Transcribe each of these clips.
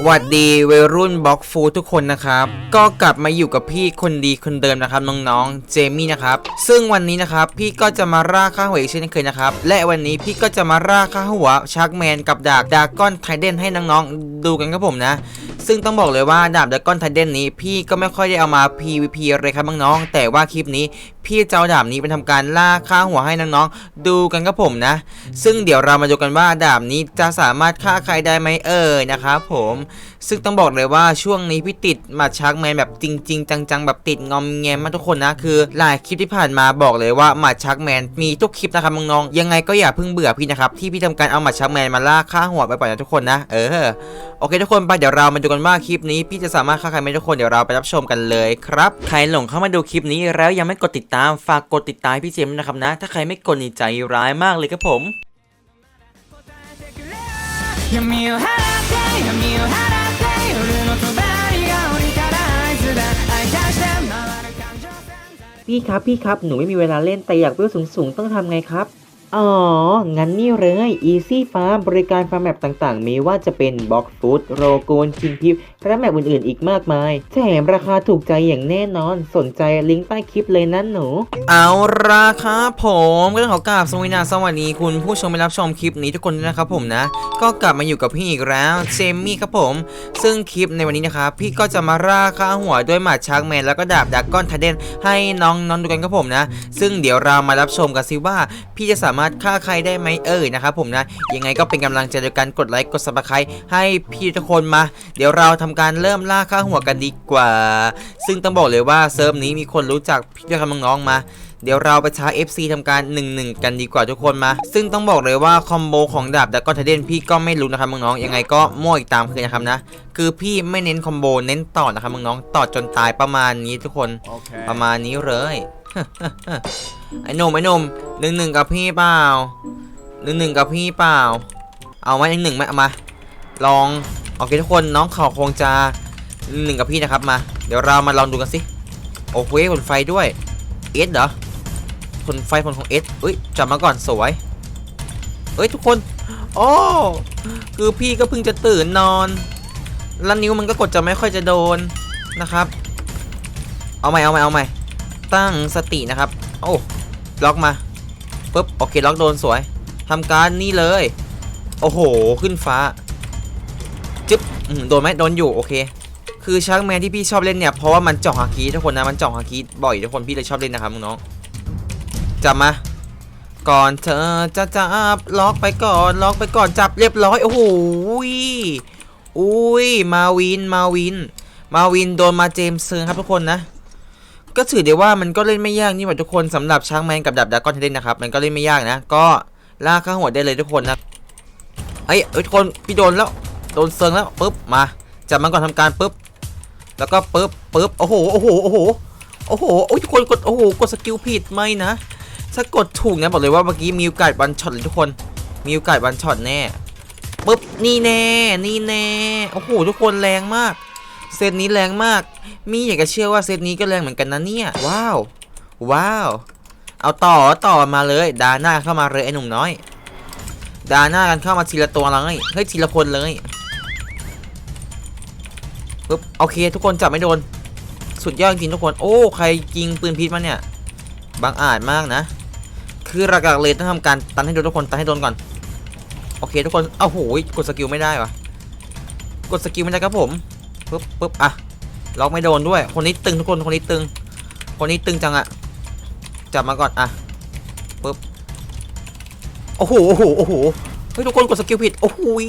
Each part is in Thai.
หวัดดีวัยรุ่นบล็อกฟูทุกคนนะครับ ก็กลับมาอยู่กับพี่คนดีคนเดิมนะครับน้องๆเจมี่นะครับซึ่งวันนี้นะครับพี่ก็จะมาร่าค่าหัวอีกเช่นเคยนะครับและวันนี้พี่ก็จะมาร่าค่าหัวชาร์กแมนกับดาบดากอนไทเดนให้น้องๆดูกันครับผมนะ ซึ่งต้องบอกเลยว่าดาบดากอนไทเดนนี้พี่ก็ไม่ค่อยได้เอามา PVP เลยครับน้องๆแต่ว่าคลิปนี้พี่จะเอาดาบนี้ไปทำการล่าค่าหัวให้น้องๆดูกันครับผมนะ ซึ่งเดี๋ยวเรามาดูกันว่าดาบนี้จะสามารถฆ่าใครได้ไหมเอ่ยนะครับผม ซึ่งต้องบอกเลยว่าช่วงนี้พี่ติดหมาชักแมนแบบจริง ๆ จังๆ แบบติดงอมแงมมากทุกคนนะคือหลายคลิปที่ผ่านมาบอกเลยว่าหมาชักแมนมีทุกคลิปนะครับน้องๆยังไงก็อย่าเพิ่งเบื่อพี่นะครับที่พี่ทำการเอาหมาชักแมนมาล่าฆ่าหัวไปปล่อยนะทุกคนนะเออโอเคทุกคนไปเดี๋ยวเรามาดูกันว่าคลิปนี้พี่จะสามารถฆ่าใครไหมทุกคนเดี๋ยวเราไปรับชมกันเลยครับใครหลงเข้ามาดูคลิปนี้แล้วยังไม่กดติดตามฝากกดติดตามให้พี่เจมส์นะครับนะ ถ้าใครไม่กดนี่ใจร้ายมากเลยครับผม 闇を払って闇を払って夜の帳が降りたら合図だ愛出して回る感情線 พี่ครับพี่ครับหนูไม่มีเวลาเล่นแต่อยากเวลสูงๆ ต้องทำไงครับ อ๋อ งั้นนี่เลย Easy Farm บริการฟาร์มแมปต่างๆ มีว่าจะเป็น Box Food โรโกนคิงพิ p และแมปอื่นๆ อีกมากมาย แถมราคาถูกใจอย่างแน่นอน สนใจลิงก์ใต้คลิปเลยนะหนู เอาราครับผมก็ต้องขอกราบสวัสดีนะสวัสดีคุณผู้ชมไปรับชมคลิปนี้ทุกคนด้วยนะครับผมนะ ก็กลับมาอยู่กับพี่อีกแล้วเจมมี่ครับผม ซึ่งคลิปในวันนี้นะครับพี่ก็จะมาราคาหัวด้วยหมาชักแมนแล้วก็ดาบดากอนทาเดนให้น้องน้องๆดูกันครับผมนะ ซึ่งเดี๋ยวเรามารับชมกันสิว่าพี่จะสามารถฆ่าใครได้ไหมเอ่ยนะครับผมนะยังไงก็เป็นกำลังใจโดยการกดไลค์กดซับสไครต์ให้พี่ทุกคนมา เดี๋ยวเราทำการเริ่มล่าค่าหัวกันดีกว่า ซึ่งต้องบอกเลยว่าเซิร์ฟนี้มีคนรู้จักพี่ด้วยกันน้องๆมาเดี๋ยวเราไปช้า FC ทำการ 1-1 กันดีกว่าทุกคนมา ซึ่งต้องบอกเลยว่าคอมโบของดาบดักกอนเทเดนพี่ก็ไม่รู้นะครับน้องๆยังไงก็มั่วอีกตามเคยนะครับนะ คือพี่ไม่เน้นคอมโบเน้นต่อนะครับน้องๆต่อจนตายประมาณนี้ทุกคนประมาณนี้เลยไอ้หนุ่มไอ้หนุ่ม หนึ่งหนึ่งกับพี่เปล่าหนึ่งหนึ่งกับพี่เปล่า เอาไหมหนึ่งหนึ่งไหมเอามา ลองโอเคทุกคนน้องเขาคงจะหนึ่งหนึ่งกับพี่นะครับมา เดี๋ยวเรามาลองดูกันสิโอ้โหผลไฟด้วยเอสเหรอผลไฟผลของเอสเอ้ยจับมาก่อนสวยเอ้ยทุกคนโอ้คือพี่ก็เพิ่งจะตื่นนอนแล้วนิ้วมันก็กดจะไม่ค่อยจะโดนนะครับ เอาใหม่เอาใหม่เอาใหม่ตั้งสตินะครับ โอ้ล็อกมา ปุ๊บโอเคล็อกโดนสวยทำการนี่เลย โอ้โห ขึ้นฟ้า จึ๊บอืมโดนไหมโดนอยู่ โอเค คือชักแมนที่พี่ชอบเล่นเนี่ย เพราะว่ามันเจาะฮาคีทุกคนนะ มันเจาะฮาคีบ่อยทุกคน พี่เลยชอบเล่นนะครับน้องๆจับมา ก่อนเธอจะจับล็อกไปก่อน ล็อกไปก่อน จับเรียบร้อย โอ้โห อุ้ยอุ้ยมาวิน มาวิน มาวินโดนมาเจมส์เซิงครับทุกคนนะ ก็ถือได้ว่ามันก็เล่นไม่ยากนี่หว่าทุกคนสำหรับช้างแมนกับดับดากอนเทเดนนะครับมันก็เล่นไม่ยากนะ ก็ลากข้างหัวได้เลยทุกคนนะเอ้ยทุกคนพี่โดนแล้วโดนเซิงแล้วปุ๊บมาจับมันก่อนทำการปุ๊บแล้วก็ปุ๊บปุ๊บโอ้โหโอ้โหโอ้โหโอ้โหโอ้ยทุกคนกดโอ้โหกดสกิลผิดไหมนะถ้ากดถูกนะบอกเลยว่าเมื่อกี้มีโอกาสวันช็อตเลยทุกคนมีโอกาสวันช็อตแน่ปุ๊บนี่แน่นี่แน่โอ้โหทุกคนแรงมาก เซตนี้แรงมาก มีอยากจะเชื่อว่าเซตนี้ก็แรงเหมือนกันนะเนี่ย ว้าว ว้าว เอาต่อต่อมาเลยดาหน้าเข้ามาเลยไอ้หนุ่มน้อย ดาหน้ากันเข้ามาทีละตัวเลยเฮ้ยทีละคนเลยปึ๊บโอเค ทุกคนจับไม่โดน สุดยอดจริงทุกคน โอ้ใครยิงปืนพิษมาเนี่ยบางอาจมากนะ คือหลักๆเลยต้องทำการตันให้โดนทุกคนตันให้โดนก่อน โอเคทุกคนเอ้าโหยกดสกิลไม่ได้วะกดสกิลไม่ได้ครับผม ปึ๊บปึ๊บอะล็อกไม่โดนด้วย คนนี้ตึงทุกคนคนนี้ตึง คนนี้ตึงจังอะจับมาก่อนอะปึ๊บโอ้โหโอ้โหโอ้โหเฮ้ยทุกคนกดสกิลผิดโอ้โหย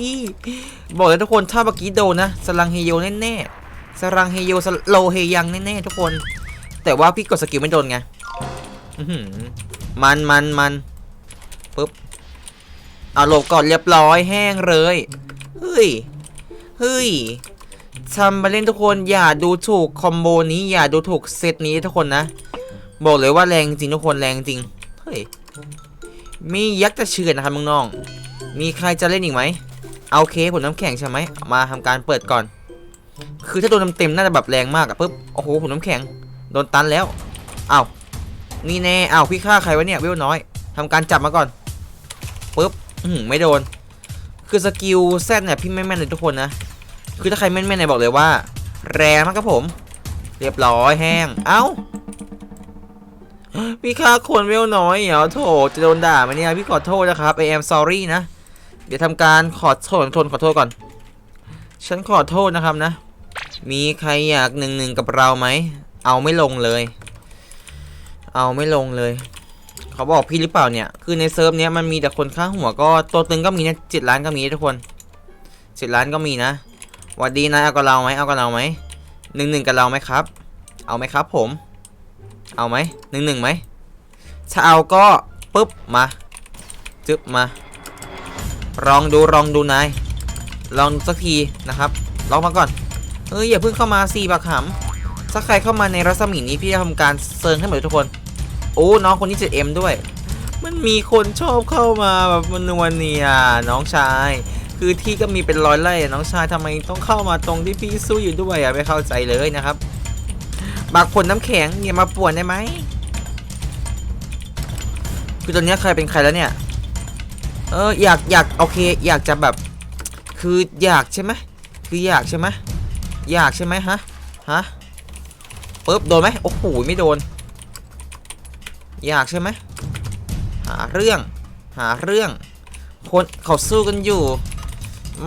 บอกเลยทุกคนถ้าเมื่อกี้โดนนะสลังเฮโยแน่ๆสลังเฮโยสโลเฮยังแน่ๆทุกคน แต่ว่าพี่กดสกิลไม่โดนไงมันมันมันปึ๊บเอาหลบก่อนเรียบร้อยแห้งเลยเฮ้ยเฮ้ย ทำมาเล่นทุกคนอย่าดูถูกคอมโบนี้อย่าดูถูกเซตนี้ทุกคนนะ บอกเลยว่าแรงจริงทุกคนแรงจริงเฮ้ยมียักษ์จะเชือนนะครับน้องๆมีใครจะเล่นอีกไหมเอาเคผลน้ำแข็งใช่ไหมมาทำการเปิดก่อน คือถ้าโดนเต็มๆน่าจะแบบแรงมากอะปุ๊บโอ้โหผลน้ำแข็งโดนตันแล้วอ้าวนี่แน่อ้าวพี่ฆ่าใครวะเนี่ยวิวน้อยทำการจับมาก่อนปุ๊บอื้อหือไม่โดน คือสกิลแซดเนี่ยพี่ไม่แม่นเลยทุกคนนะ คือถ้าใครแม่นๆเนี่ยบอกเลยว่า แรงมากครับผม เรียบร้อยแห้ง เอ้า พี่ค่าคนเวลน้อยเหรอโถจะโดนด่าไหมเนี่ย พี่ขอโทษนะครับ I am sorry นะ เดี๋ยวทำการขอโทษทนขอโทษก่อน ฉันขอโทษนะครับนะ มีใครอยากหนึ่งหนึ่งกับเราไหม เอาไม่ลงเลย เอาไม่ลงเลยเขาบอกพี่หรือเปล่าเนี่ย คือในเซิร์ฟเนี้ยมันมีแต่คนข้างหัวก็ตัวตึงก็มีนะเจ็ดล้านก็มีนะทุกคนเจ็ดล้านก็มีนะ วัดดีนายเอากับเราไหมเอากับเราไหมหนึ่งหนึ่งกับเราไหมครับ เอาไหมครับผม เอาไหมหนึ่งหนึ่งไหมถ้าเอาก็ปุ๊บมาจึ๊บมาลองดูลองดูนายลองสักทีนะครับลองมาก่อนเอ้ยอย่าเพิ่งเข้ามาสี่บักหำถ้าใครเข้ามาในรัศมีนี้พี่จะทำการเซิร์งให้หมดทุกคน โอ้น้องคนนี้ 7M ด้วย มันมีคนชอบเข้ามาแบบมันนวลเนียน้องชาย คือที่ก็มีเป็นร้อยไร่น้องชายทำไมต้องเข้ามาตรงที่พี่สู้อยู่ด้วยอะไม่เข้าใจเลยนะครับบากผลน้ำแข็งอย่ามาป่วนได้ไหมคือตอนเนี้ยใครเป็นใครแล้วเนี่ย เอออยากอยากโอเค อยากจะแบบ คืออยากใช่ไหมคืออยากใช่ไหมอยากใช่ไหมฮะฮะปึ๊บโดนไหมโอ้โหไม่โดน อยากใช่ไหมหาเรื่อง หาเรื่องคนเขาสู้กันอยู่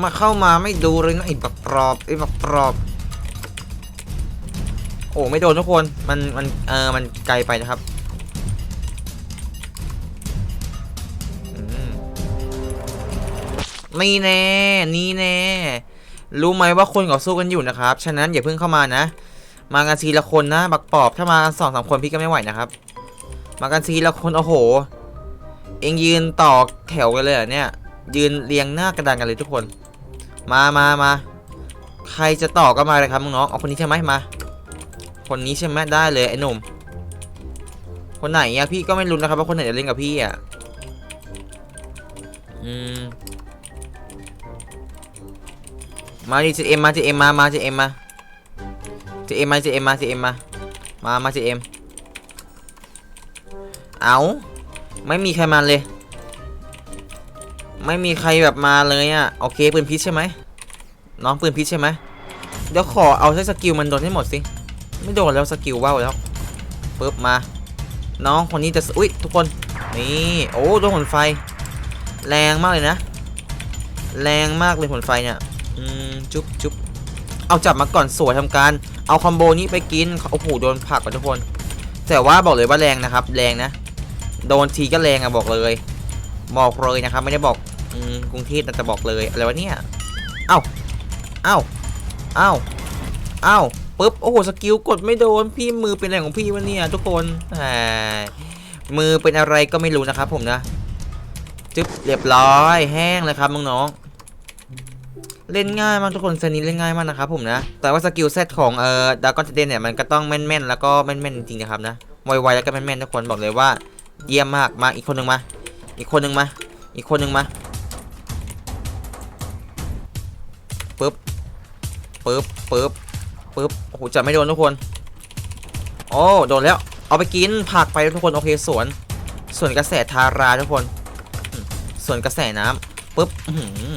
มาเข้ามาไม่ดูเลยนะไอ้บักปรอบไอ้บักปรอบ โอ้ไม่โดนทุกคนมันมันเออมันไกลไปนะครับนี่แน่นี่แน่ รู้ไหมว่าคนเขาสู้กันอยู่นะครับ ฉะนั้นอย่าเพิ่งเข้ามานะ มากันทีละคนนะ บักปอบ ถ้ามาสองสามคนพี่ก็ไม่ไหวนะครับ มากันทีละคนโอ้โห เองยืนต่อแถวกันเลยเหรอเนี่ย ยืนเรียงหน้ากระดานกันเลยทุกคน มามามาใครจะต่อก็มาเลยครับน้องเอาคนนี้ใช่ไหมมา คนนี้ใช่ไหมได้เลยไอ้หนุ่ม คนไหนอะพี่ก็ไม่รู้นะครับว่าคนไหนจะเล่นกับพี่อะอืมมาดิเจเอ็มมาเจเอ็มมามาเจเอ็มมาเจเอ็มมาเจเอ็มมาเจเอ็มมา มามาเจเอ็มเอาไม่มีใครมาเลย ไม่มีใครแบบมาเลยอะ่ะโอเคปืนพิษใช่ไหมน้องปืนพิษใช่ไหมเดี๋ยวขอเอาใช้สกิลมันโดนให้หมดสิไม่โดนแล้วสกิลว่าวแล้วปึ๊บมา น้องคนนี้จะอุ้ยทุกคนนี่โอ้โดนผลไฟ แรงมากเลยนะ แรงมากเลยผลไฟเนี่ยอืมจุ๊บจุ๊บเอาจับมาก่อนสวยทำการ เอาคอมโบนี้ไปกินโอ้โหโดนผักก่อนทุกคน แต่ว่าบอกเลยว่าแรงนะครับ แรงนะ โดนทีก็แรงอะบอกเลย บอกเลยนะครับ ไม่ได้บอก รุงเทพนะแต่บอกเลยอะไรวะเนี่ย เอ้า เอ้า เอ้า เอ้าปึ๊บ โอ้โห สกิลกดไม่โดน พี่มือเป็นอะไรของพี่วะเนี่ยทุกคนมมือเป็นอะไรก็ไม่รู้นะครับผมนะจึ๊บเรียบร้อยแห้งเลยครับน้องๆเล่นง่ายมากทุกคนเซนนี้เล่นง่ายมากนะครับผมนะ แต่ว่าสกิลเซตของเอ่อดากอนเดนเนี่ยมันก็ต้องแม่นๆแล้วก็แม่นๆจริงๆนะครับนะไวๆแล้วก็แม่นๆทุกคนบอกเลยว่า เยี่ยมมากมาอีกคนหนึ่งมา อีกคนหนึ่งมา อีกคนหนึ่งมา ปึ๊บปึ๊บปึ๊บปึ๊บโอ้โหจะไม่โดนทุกคนโอ้โดนแล้ว เอาไปกินผักไปทุกคนโอเคสวนส่วนกระแสทาราทุกคน ส่วนกระแสน้ำปึ๊บอื้อ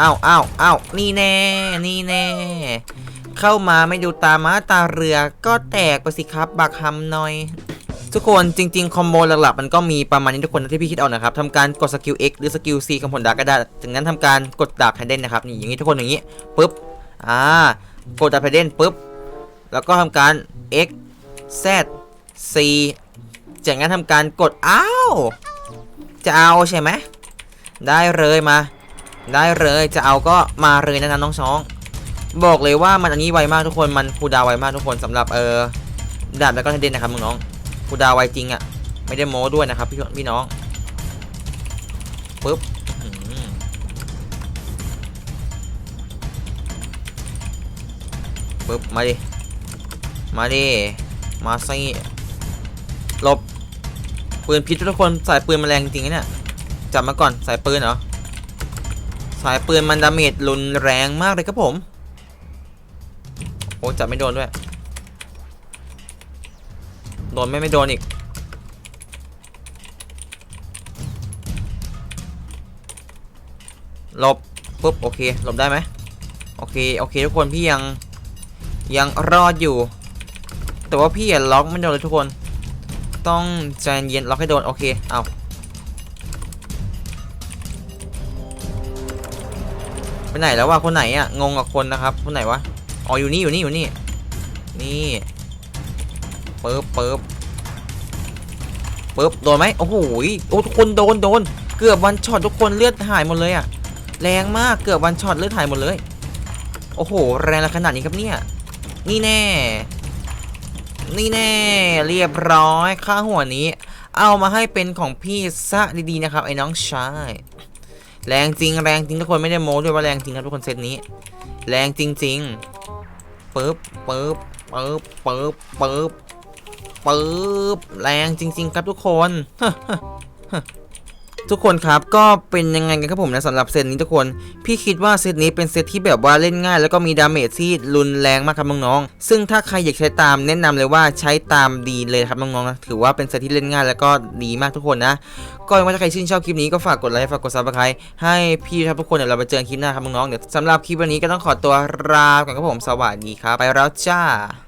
อ้าวอ้าวอ้าวนี่แน่ นี่แน่ เข้ามาไม่ดูตาม้าตาเรือก็แตกไปสิครับ บักฮัมหน่อย ทุกคนจริงๆ คอมโบหลักๆ มันก็มีประมาณนี้ทุกคนที่พี่คิดเอานะครับทำการกดสกิล X หรือสกิล C กับผลดาก็ได้จากนั้นทำการกดดาบไฮเดนนะครับนี่อย่างนี้ทุกคนอย่างนี้ปุ๊บอ่ากดดาบไฮเดนปุ๊บแล้วก็ทำการ X Z C จากนั้นทำการกดอ้าวจะเอาใช่ไหมได้เลยมา ได้เลยจะเอาก็มาเลยนะน้องช้อง บอกเลยว่ามันอันนี้ไวมากทุกคนมันคูดาวไวมากทุกคนสำหรับเออดาบแล้วก็ไฮเดนนะครับน้องๆ กูดาวไวจริงอะ่ะ ไม่ได้โม้ด้วยนะครับ พี่พี่น้องปึ๊บปึ๊บ มาดิ มาดิ มาสิหลบ ปืนพิษทุกคนสายปืนมันแรงจริงๆเนี่ย จับมาก่อนสายปืนเหรอ สายปืนมันดาเมจรุนแรงมากเลยครับผม โอ้จับไม่โดนด้วย โดนไม่ไม่โดนอีก หลบปุ๊บโอเคหลบได้ไหมโอเคโอเคทุกคนพี่ยังยังรอดอยู่ แต่ว่าพี่อะล็อกไม่โดนเลยทุกคน ต้องใจเย็นล็อกให้โดนโอเคเอาไปไหนแล้ววะคนไหนอะงงกับคนนะครับคนไหนวะอ๋ออยู่นี่อยู่นี่อยู่นี่นี่ เปิบเปิบเปิบโดนไหมโอ้โหโอ้ทุกคนโดนโดนเกือบวันช็อตทุกคนเลือดหายหมดเลยอะแรงมากเกือบวันช็อตเลือดหายหมดเลย โอ้โห แรงขนาดนี้ครับเนี่ยนี่แน่ นี่แน่ เรียบร้อยค่าหัวนี้ เอามาให้เป็นของพี่ซะดีๆนะครับไอ้น้องชายแรงจริงแรงจริงทุกคนไม่ได้โม้ด้วยว่าแรงจริงครับทุกคนเซตนี้ แรงจริงๆปึ๊บปึ๊บปึ๊บปึ๊บปึ๊บ ปึ๊บแรงจริง ๆ ครับทุกคนทุกคนครับก็เป็นยังไงกันครับผมนะสำหรับเซตนี้ทุกคน พี่คิดว่าเซตนี้เป็นเซตที่แบบว่าเล่นง่าย แล้วก็มีดาเมจที่รุนแรงมากครับน้องๆซึ่งถ้าใครอยากใช้ตามแนะนำเลยว่าใช้ตามดีเลยครับน้องๆนะถือว่าเป็นเซตที่เล่นง่ายแล้วก็ดีมากทุกคนนะก็ว่าถ้าใครชื่นชอบคลิปนี้ก็ฝากกดไลค์ฝากกดซับสไครต์ให้พี่ครับทุกคนเดี๋ยวเราไปเจอกันคลิปหน้าครับน้องๆเดี๋ยวสำหรับคลิปวันนี้ก็ต้องขอตัวลาไปก่อนครับผมสวัสดีครับไปแล้วจ้า